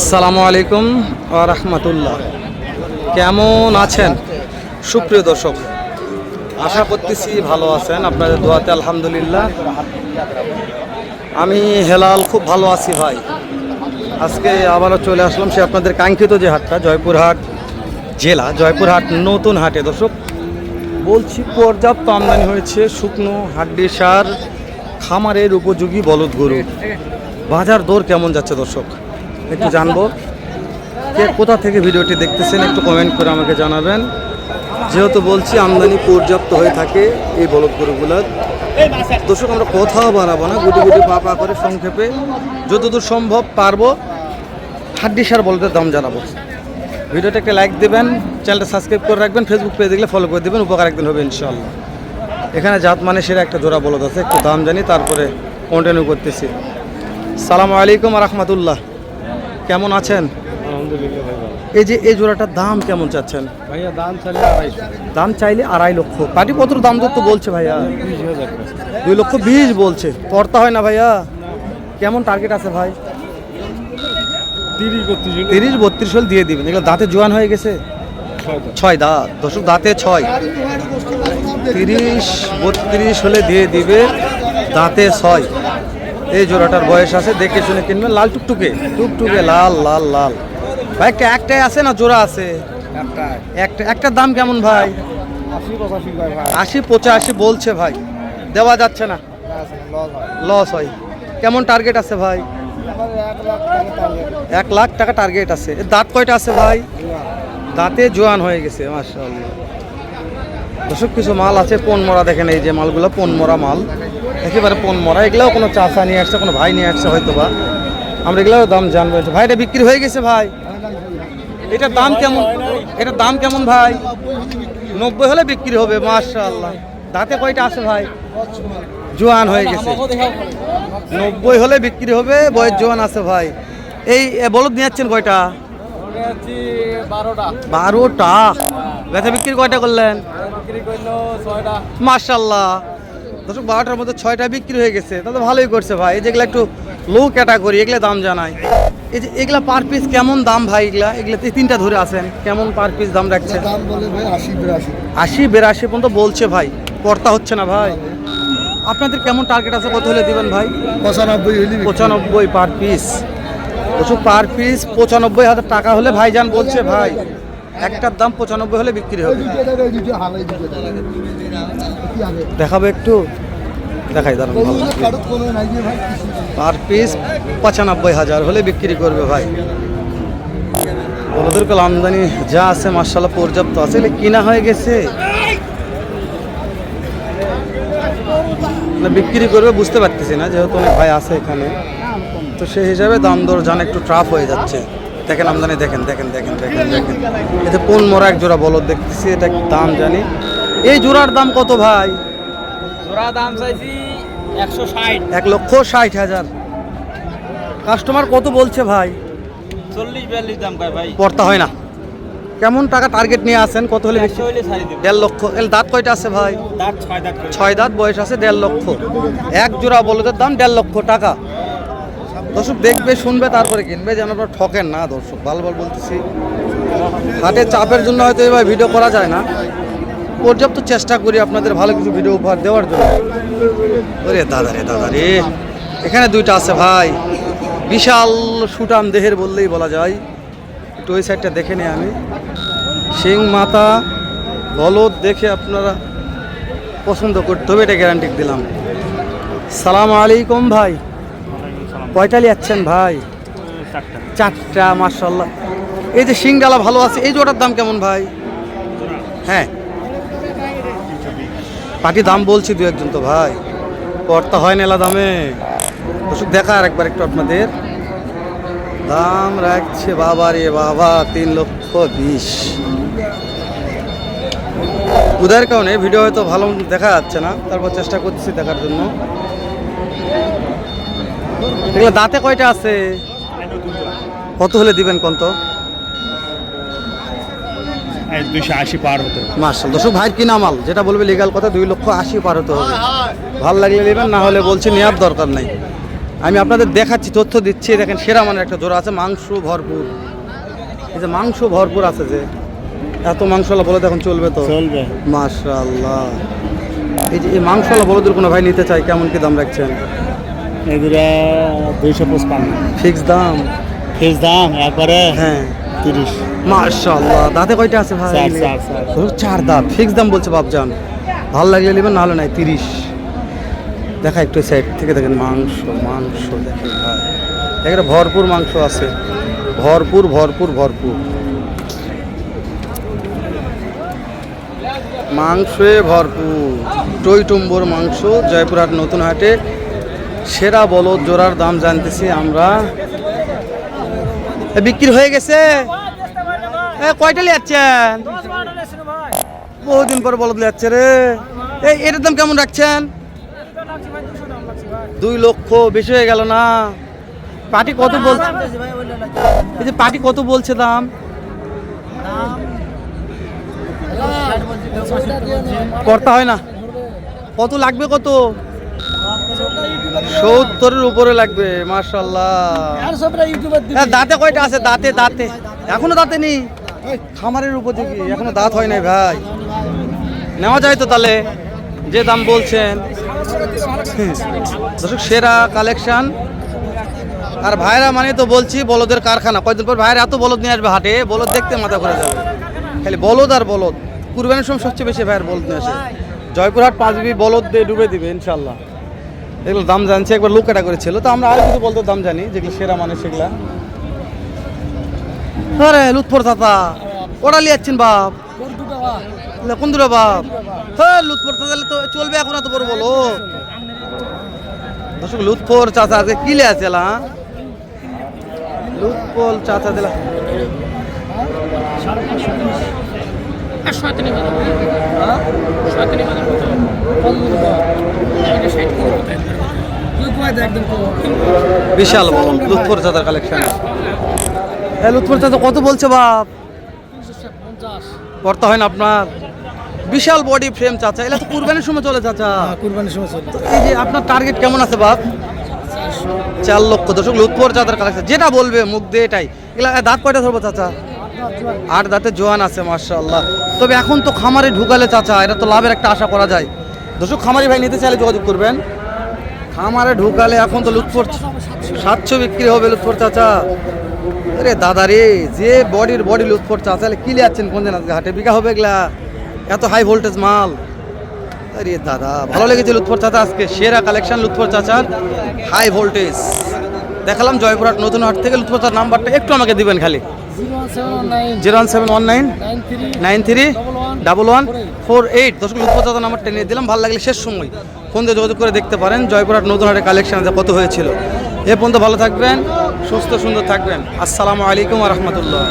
আসসালামু আলাইকুম রহমতুল্লাহ। কেমন আছেন? সুপ্রিয় দর্শক, আশা করতেছি ভালো আছেন। আপনাদের দোয়াতে আলহামদুলিল্লাহ। আমি হেলাল খুব ভালো আছি ভাই। আজকে আবারও চলে আসলাম সে আপনাদের কাঙ্ক্ষিত যে হাটটা, জয়পুরহাট জেলা, জয়পুরহাট নতুন হাটে। দর্শক, বলছি, পর্যাপ্ত আমদানি হয়েছে, শুকনো হাড্ডি সার, খামারের উপযোগী বলদ গরু। বাজার দর কেমন যাচ্ছে দর্শক? একটু জানব। কে কোথা থেকে ভিডিওটি দেখতেছেন একটু কমেন্ট করে আমাকে জানাবেন। যেহেতু বলছি, আমদানি পর্যাপ্ত হয়ে থাকে এই বলদ গরুগুলোর দর্শক, আমরা কোথাও বাড়াবো না, গুটি গুটি পা পা করে সংক্ষেপে। যতদূর সম্ভব পারব, হাড্ডি সার বলদের দাম জানাব। ভিডিওটাকে লাইক দেবেন চ্যানেলটা সাবস্ক্রাইব করে রাখবেন ফেসবুক পেজ দেখলে ফলো করে দেবেন, উপকার একদিন হবে ইনশাল্লাহ এখানে জাত মানে সেরা একটা জোড়া বলদ আছে, একটু দাম জানি, তারপরে কন্টিনিউ করতেছি। সালাম আলাইকুম রহমতুল্লাহ। কেমন আছেন। এই যে এই জোড়াটার দাম কেমন চাচ্ছেন? ভাইয়া দাম চাইলে আড়াইশো দাম চাইলে আড়াই লক্ষ। পাটি কত দাম তো বলছে ভাইয়া। দুই লক্ষ বিশ বলছে। পড়তা হয় না ভাইয়া? কেমন টার্গেট আছে ভাই? তিরিশ বত্রিশ তিরিশ বত্রিশ হল দিয়ে দিবেন। এগুলো দাঁতে জোয়ান হয়ে গেছে। ছয় দাঁত। দশক দাঁতে ছয়। তিরিশ বত্রিশ হলে দিয়ে দিবে দাঁতে ছয়। এই জোড়াটার বয়স আছে, দেখে শুনে কিনবেন। লাল টুকটুকে। টুকটুকে লাল লাল লাল। ভাই, একটা একটাই আছে না জোড়া আছে? একটা একটার দাম কেমন ভাই? আশি পঁচাশি বলছে ভাই। দেওয়া যাচ্ছে না। লস হয়। কেমন টার্গেট আছে ভাই? এক লাখ টাকা টার্গেট আছে। দাঁত কয়টা আছে ভাই? দাঁতে জোয়ান হয়ে গেছে, মাশাআল্লাহ। দর্শক, কিছু মাল আছে পন মরা দেখেন, এই যে মালগুলো পন মরা মাল। একেবারে পন মরা। এগুলাও কোনো চাষা নিয়ে আসছে কোনো ভাই নিয়ে আসছে হয়তো বা আমরা এগুলোও দাম জানব। ভাই এটা বিক্রি হয়ে গেছে ভাই। এটার দাম কেমন? এটার দাম কেমন ভাই? নব্বই হলে বিক্রি হবে মাশাআল্লাহ। দাঁতে কয়টা আছে ভাই? জোয়ান হয়ে গেছে। নব্বই হলে বিক্রি হবে বয়স জোয়ান আছে ভাই। এই বলদ নিয়ে যাচ্ছেন কয়টা? বারোটা। বেচা বিক্রি কয়টা করলেন? মার্শাল্লাহ দর্শক বারোটার মধ্যে ছয়টা বিক্রি হয়ে গেছে। তাহলে ভালোই করছে ভাই। এই যেগুলো একটু লো ক্যাটাগরি এগুলো দাম জানাই। এই যে এগুলা পার পিস কেমন দাম ভাই এগুলা? এগুলা তিনটা ধরে আছেন। কেমন পার পিস দাম রাখছে দাম বলে ভাই আশি বিরাশি। আশি বেরাশি পর্যন্ত বলছে ভাই। কর্তা হচ্ছে না ভাই। আপনাদের কেমন টার্গেট আছে? কত হলে দিবেন ভাই? পঁচানব্বই হলি পঁচানব্বই পার পিস ওষুধ পার পিস পঁচানব্বই হাজার টাকা হলে ভাইজান বলছে ভাই। একটার দাম পঁচানব্বই হলে বিক্রি হবে। দেখাবো একটু। দেখাই, দাঁড়ান পার পিস পঁচানব্বই হাজার হলে বিক্রি করবে ভাই। বলদের কল আমদানি যা আছে মার্শাল্লাহ পর্যাপ্ত আছে। কিনা হয়ে গেছে। না, বিক্রি করবে, বুঝতে পারতেছি না, যেহেতু অনেক ভাই আছে এখানে। তো সেই হিসাবে দাম দর জান একটু ট্রাফ হয়ে যাচ্ছে। দেখেন আমদানি দেখেন দেখেন দেখেন দেখেন দেখেন। এতে কোন মরা এক জোড়া বলদ দেখতেছি এটা দাম জানি? এই জোড়ার দাম কত ভাই? জোড়া দাম চাইছি একশো ষাট। এক লক্ষ ষাট হাজার। কাস্টমার কত বলছে ভাই? চল্লিশ বিয়াল্লিশ দাম কয় ভাই? পড়তা হয় না। কেমন টাকা টার্গেট নিয়ে আসেন কত হলে বেশি দেড় লক্ষ। দাঁত কয়টা আছে ভাই? ছয় দাঁত বয়স আছে দেড় লক্ষ। এক জোড়া বলদের দাম দেড় লক্ষ টাকা। দর্শক দেখবে, শুনবে, তারপরে কিনবে, যেন আপনারা ঠকেন না দর্শক। ভালো ভালো বলতেছি। হাটের চাপের জন্য হয়তো এবার ভিডিও করা যায় না। পর্যাপ্ত চেষ্টা করি আপনাদের ভালো কিছু ভিডিও উপহার দেওয়ার জন্য। ওরে দাদা রে দাদা রে। এখানে দুইটা আছে ভাই। বিশাল সুটাম দেহের বললেই বলা যায়। একটু ওই সাইডটা দেখে নিই আমি। সিং মাথা বলদ দেখে আপনারা পছন্দ করতে হবে, এটা গ্যারান্টি দিলাম। সালাম আলাইকুম ভাই। কয়টা যাচ্ছেন ভাই। চারটা। মার্শাল্লাহ এই যে সিংডালা ভালো আছে এই জোটার দাম কেমন ভাই? হ্যাঁ। পাটি দাম বলছি দু একজন তো ভাই। কর্তা হয় নেলা দামে। ওষুধ দেখা আর একবার একটু আপনাদের। দাম রাখছে বাবা রে বাবা তিন লক্ষ বিশ। উদয়ের কারণে ভিডিও হয়তো ভালো দেখা যাচ্ছে না তারপর চেষ্টা করছি দেখার জন্য। এগুলো দাঁতে কয়টা আছে? কত হলে দিবেন কত দুইশো আশি পার হতো মার্শাল দর্শক ভাইয়ের কি নামাল যেটা বলবে লিগাল কথা দুই লক্ষ আশি পার হতে হবে। ভালো লাগলে নেবেন না হলে বলছি নেওয়ার দরকার নাই। আমি আপনাদের দেখাচ্ছি তথ্য দিচ্ছি। দেখেন সেরা মানের একটা জোড়া আছে মাংস ভরপুর। এই যে মাংস ভরপুর আছে যে এত বলে এখন চলবে তো? চলবে। এই যে এই বলদের কোনো ভাই নিতে চাই কেমন কি দাম রাখছেন? এগুলা দুইশো পঁচপান্ন। ফিক্স দাম? ফিস দাম একবারে হ্যাঁ। তিরিশ। মাশাআল্লাহ দাঁতে কয়টা আছে ভাই? চার, দাঁত। ফিক্স দাম বলছে বাপজান। ভালো লাগলে নেবেন নাহলে নাই তিরিশ। দেখা একটু সাইড থেকে দেখেন মাংস মাংস দেখেন ভাই। এখানে ভরপুর মাংস আছে। ভরপুর ভরপুর ভরপুর। মাংসে ভরপুর। টইটুম্বর মাংস জয়পুরহাট নতুন হাটে। সেরা বলদ জোড়ার দাম জানতেছি আমরা। বিক্রি হয়ে গেছে? কয়টা লিয়াচ্ছেন বহুদিন পর বলদ লিয়াচ্ছে রে। এই এটার দাম কেমন রাখছেন? দুই লক্ষ বেশি হয়ে গেল না। পার্টি কত বলছে এই যে পার্টি কত বলছে দাম? করতে হয় না। কত লাগবে কত? সত্তরের উপরে লাগবে মার্শাল্লাহ দাঁতে কয়টা আছে? দাঁতে দাঁতে। এখনও দাঁতে নেই। খামারের উপর থেকে এখনও দাঁত হয় নাই ভাই। নেওয়া যায় তো তাহলে যে দাম বলছেন। দর্শক সেরা কালেকশন। আর ভাইরা মানে তো বলছি বলদের কারখানা। কয়দিন পর ভাইরা এত বলদ নিয়ে আসবে হাটে বলদ দেখতে মাথা করে যাবে। খালি বলদ আর বলদ। কুরবানির সময় সবচেয়ে বেশি ভাইয়ের বলদ নিয়ে আসে। জয়পুরহাট পাঁচবি বলদ দিয়ে ডুবে দিবে ইনশাল্লাহ এগুলো দাম জানছি একবার লোক কাটা করেছিল। তো আমরা আরও কিছু বলতে দাম জানি যেগুলো সেরা মানে সেগুলা। আরে লুৎফর চাতা ওরা লিয়াচ্ছেন বাপ। লে, কোন দূরে বাপ? হ্যাঁ লুৎফর চাচা তো চলবে এখন এত বড় বলো। দর্শক লুৎফর চাচা আজকে কি আছে এলা লুৎফর চাচা দিলা। বিশাল বড় লুৎফর চাচার কালেকশন হ্যাঁ লুৎফর চাচা কত বলছে বাপ? করতে হয় না আপনার? বিশাল বডি ফ্রেম চাচা। এগুলা তো কুরবানির সময় চলে চাচা। কুরবানির সময় চলবে এই যে আপনার টার্গেট কেমন আছে বাপ? চার লক্ষ দর্শক লুৎফর চাচার কালেকশন যেটা বলবে মুখ দিয়ে এটাই। এগুলা দাঁত কয়টা ধরবো চাচা? আট দাঁতে জোয়ান। আছে মার্শাল্লাহ তবে এখন তো খামারে ঢুকালে চাচা, এটা তো লাভের একটা আশা করা যায়। দর্শক, খামারি ভাই নিতে চাইলে যোগাযোগ করবেন। খামারে ঢুকালে এখন তো লুৎফর সাতশো বিক্রি হবে লুৎফর চাচা। আরে দাদা রে, যে বডির বডি লুৎফর চাচা কি লিয়াচ্ছেন কোন দিন হাটে বিঘা হবে এগুলা। এত হাই ভোল্টেজ মাল। আরে দাদা, ভালো লেগেছে লুৎফর চাচা আজকে, সেরা কালেকশন লুৎফর চাচার। হাই ভোল্টেজ দেখালাম জয়পুরহাট নতুন হাট থেকে লুৎফর চাচার নাম্বারটা একটু আমাকে দিবেন খালি। Zero one seven one nine nine three double one four eight দশ লুৎফর নাম্বার নিয়ে দিলাম। ভালো লাগলে শেষ সময় ফোন দিয়ে যোগাযোগ করে দেখতে পারেন। জয়পুরহাট নতুন হাটের কালেকশন যা কত হয়েছিল। এ পর্যন্ত ভালো থাকবেন সুস্থ সুন্দর থাকবেন। আসসালামু আলাইকুম রহমতুল্লাহ।